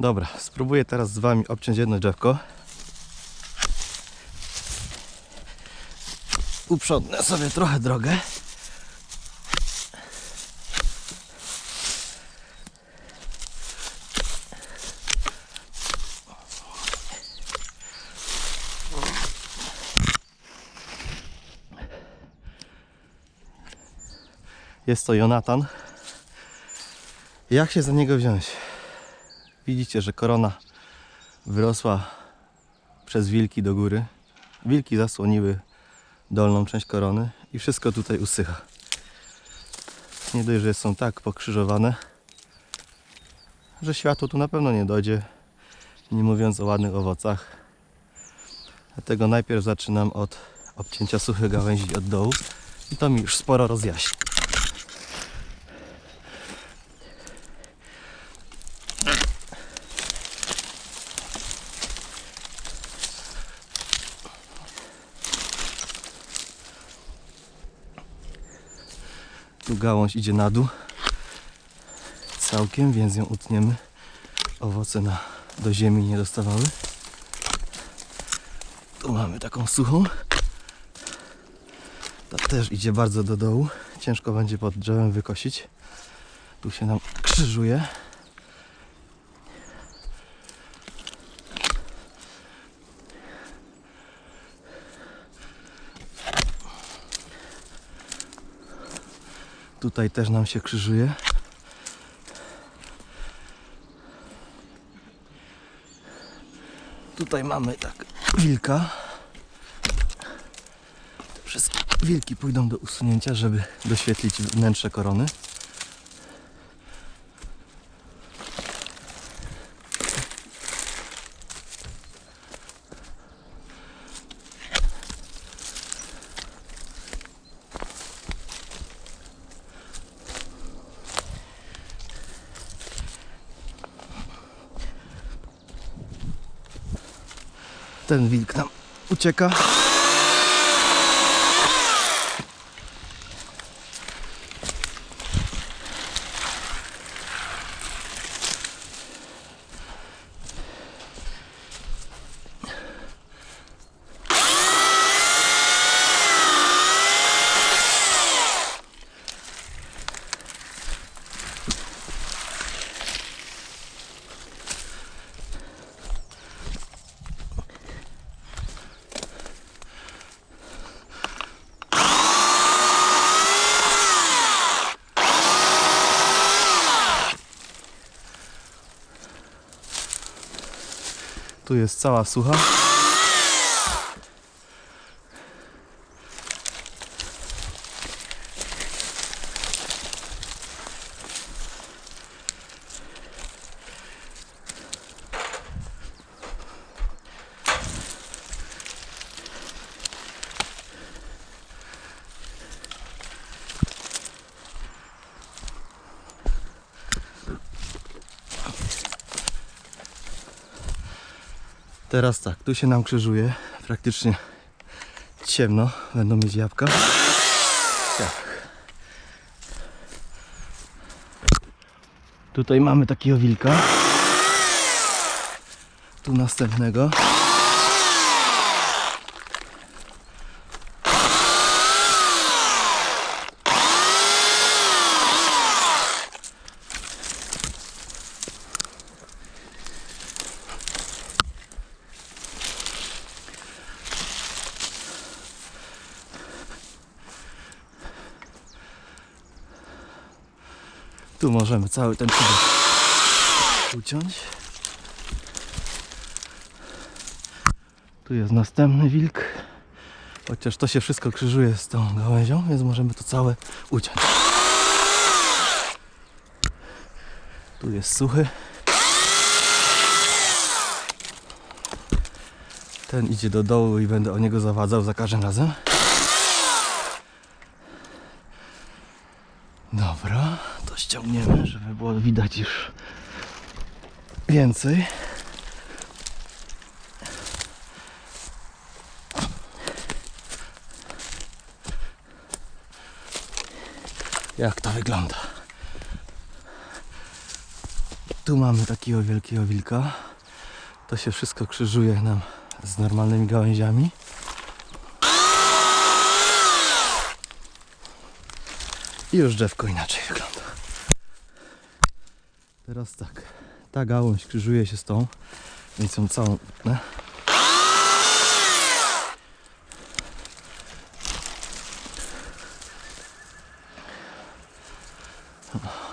Dobra, spróbuję teraz z Wami obciąć jedno drzewko. Uprzątnę sobie trochę drogę. Jest to Jonatan. Jak się za niego wziąć? Widzicie, że korona wyrosła przez wilki do góry. Wilki zasłoniły dolną część korony i wszystko tutaj usycha. Nie dość, że są tak pokrzyżowane, że światło tu na pewno nie dojdzie, nie mówiąc o ładnych owocach. Dlatego najpierw zaczynam od obcięcia suchych gałęzi od dołu i to mi już sporo rozjaśni. Tu gałąź idzie na dół całkiem, więc ją utniemy. Owoce na, do ziemi nie dostawały. Tu mamy taką suchą. Ta też idzie bardzo do dołu. Ciężko będzie pod drzewem wykosić. Tu się nam krzyżuje. Tutaj też nam się krzyżuje. Tutaj mamy tak wilka. Te wszystkie wilki pójdą do usunięcia, żeby doświetlić wnętrze korony. Ten wilk nam ucieka. Tu jest cała sucha. Teraz tak, tu się nam krzyżuje. Praktycznie ciemno. Będą mieć jabłka. Tak. Tutaj mamy takiego wilka. Tu następnego. Tu możemy cały ten czubek uciąć. Tu jest następny wilk. Chociaż to się wszystko krzyżuje z tą gałęzią, więc możemy to całe uciąć. Tu jest suchy. Ten idzie do dołu i będę o niego zawadzał za każdym razem. Dobra, to ściągniemy, żeby było widać już więcej. Jak to wygląda? Tu mamy takiego wielkiego wilka. To się wszystko krzyżuje nam z normalnymi gałęziami. I już drzewko inaczej wygląda. Teraz tak. Ta gałąź krzyżuje się z tą, więc ją całą utnę.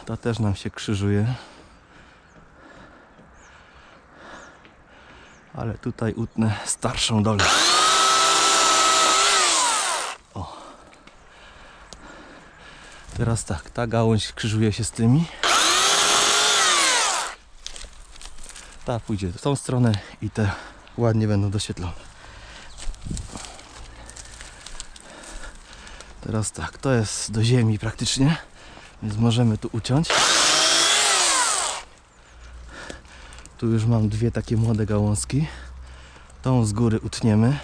Ta też nam się krzyżuje. Ale tutaj utnę starszą dolę. Teraz tak, ta gałąź krzyżuje się z tymi. Ta pójdzie w tą stronę i te ładnie będą doświetlone. Teraz tak, to jest do ziemi praktycznie, więc możemy tu uciąć. Tu już mam dwie takie młode gałązki. Tą z góry utniemy.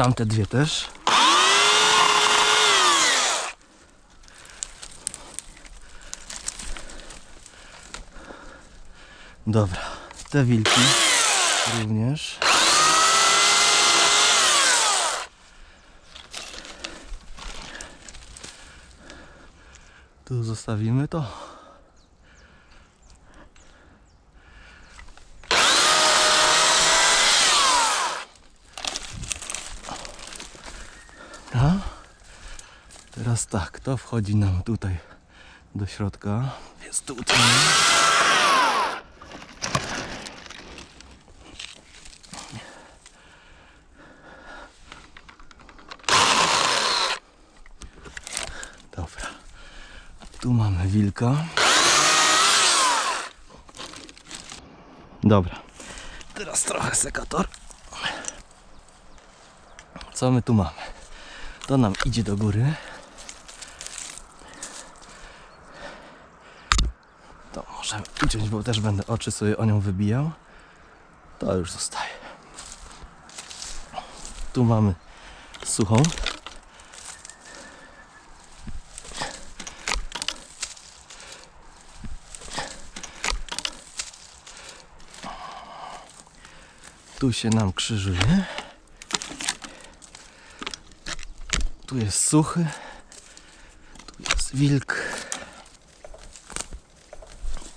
Tamte dwie też. Dobra, te wilki również. Tu zostawimy to. Teraz tak, to wchodzi nam tutaj do środka, więc tu utniemy. Dobra. Tu mamy wilka. Dobra. Teraz trochę sekator. Co my tu mamy? To nam idzie do góry. To możemy uciąć, bo też będę oczy sobie o nią wybijał. To już zostaje. Tu mamy suchą. Tu się nam krzyżuje. Tu jest suchy. Tu jest wilk.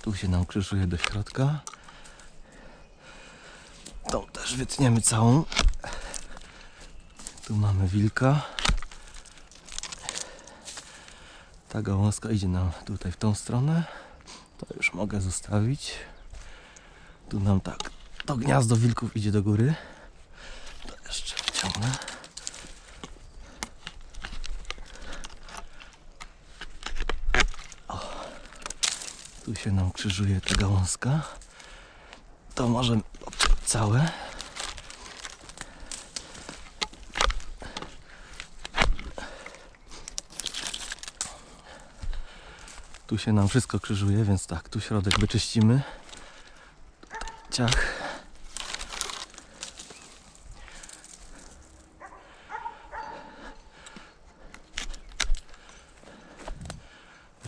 Tu się nam krzyżuje do środka. Tą też wytniemy całą. Tu mamy wilka. Ta gałązka idzie nam tutaj w tą stronę. To już mogę zostawić. Tu nam tak to gniazdo wilków idzie do góry. To jeszcze wyciągnę. Tu się nam krzyżuje ta gałązka. To obciąć całe. Tu się nam wszystko krzyżuje, więc tak, tu środek wyczyścimy. Ciach.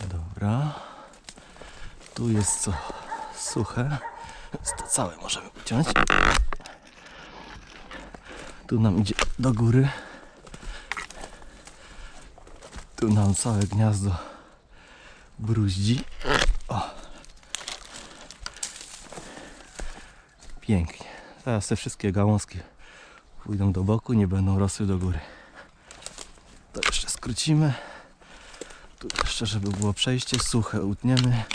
Dobra. Tu jest co suche. Więc to całe możemy uciąć. Tu nam idzie do góry. Tu nam całe gniazdo bruździ. O. Pięknie. Teraz te wszystkie gałązki pójdą do boku, nie będą rosły do góry. To jeszcze skrócimy. Tu jeszcze, żeby było przejście, suche utniemy.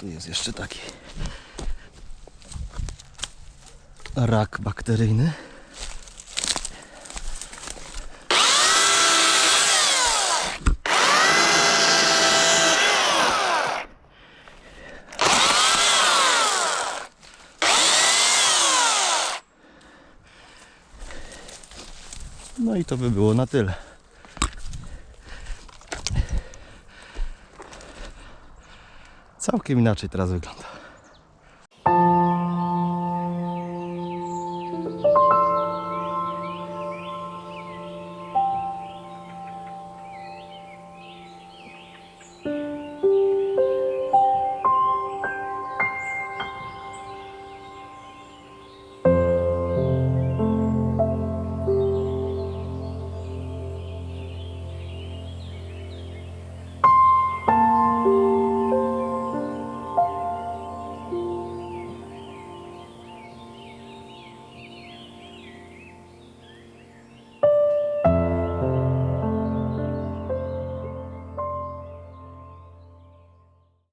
Tu jest jeszcze taki rak bakteryjny. No i to by było na tyle. Całkiem inaczej teraz wygląda.